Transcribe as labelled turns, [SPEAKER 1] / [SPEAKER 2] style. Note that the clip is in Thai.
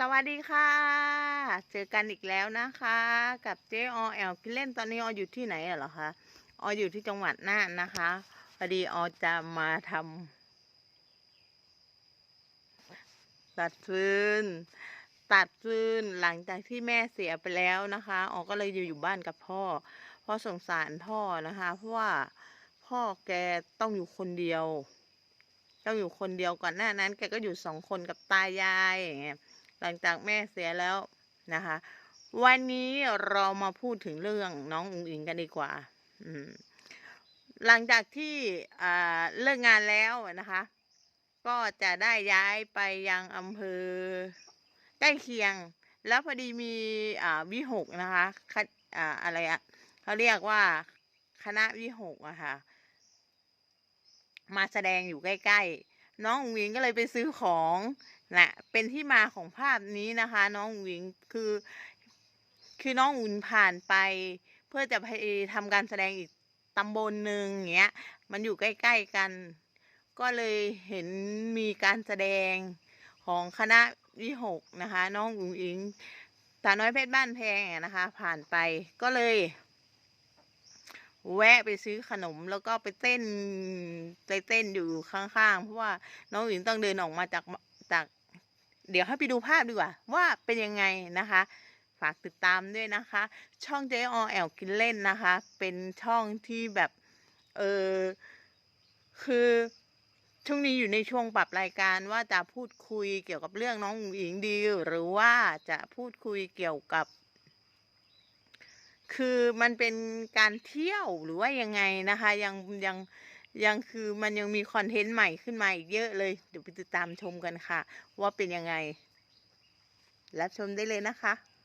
[SPEAKER 1] สวัสดีค่ะ เจอกันอีกแล้วนะคะ กับเจ๊อแอลกิเล่นตอนนี้ออยู่ที่ไหนเหรอคะออยู่ที่จังหวัดน่านนะคะพอดีอจะมาทำตัดฟืนตัดฟืนหลังจากที่แม่เสียไปแล้วนะคะออก็เลยอยู่อยู่บ้านกับพ่อพราะสงสารพ่อนะคะ เพราะว่าพ่อแกต้องอยู่คนเดียว ต้องอยู่คนเดียวก่อนหน้านั้น แกก็อยู่สองคนกับตายายอย่างเงี้ย หลังจากแม่เสียแล้วนะคะ วันนี้เรามาพูดถึงเรื่องน้องอุ๋งอิงกันดีกว่าหลังจากที่เลิกงานแล้วนะคะ ก็จะได้ย้ายไปยังอำเภอใกล้เคียง แล้วพอดีมีวิหกนะคะคณอ่าอะไรอะเขาเรียกว่าคณะวิหกอะค่ะมาแสดงอยู่ใกล้ ๆ น้องอุ๋งอิงก็เลยไปซื้อของนะเป็นที่มาของภาพนี้นะคะ น้องอุ๋งอิงคือ คือน้องอุ่นผ่านไป เพื่อจะไปทำการแสดงอีกตำบลหนึ่งอย่างเงี้ย มันอยู่ใกล้ๆกัน ก็เลยเห็นมีการแสดงของคณะวิหกนะคะ น้องอุ๋งอิงตาน้อยเพชรบ้านแพงนะคะ ผ่านไปก็เลย แวะไปซื้อขนมแล้วก็ไปเต้นไปเต้นอยู่ข้างๆ เพราะว่าน้องอุ๋งอิงต้องเดินออกมาจากจาก เดี๋ยวให้ไปดูภาพดีกว่า ว่าเป็นยังไงนะคะ ฝากติดตามด้วยนะคะ ช่องเจอแอลกินเล่นนะคะ เป็นช่องที่แบบเออคือช่วงนี้อยู่ในช่วงปรับรายการว่าจะพูดคุยเกี่ยวกับเรื่องน้องอุ๋งอิงดี หรือว่าจะพูดคุยเกี่ยวกับ คือมันเป็นการเที่ยวหรือว่ายังไงนะคะ ยังยังยังคือมันยังมีคอนเทนต์ใหม่ขึ้นมาอีกเยอะเลย เดี๋ยวไปติดตามชมกันค่ะ ว่าเป็นยังไง รับชมได้เลยนะคะ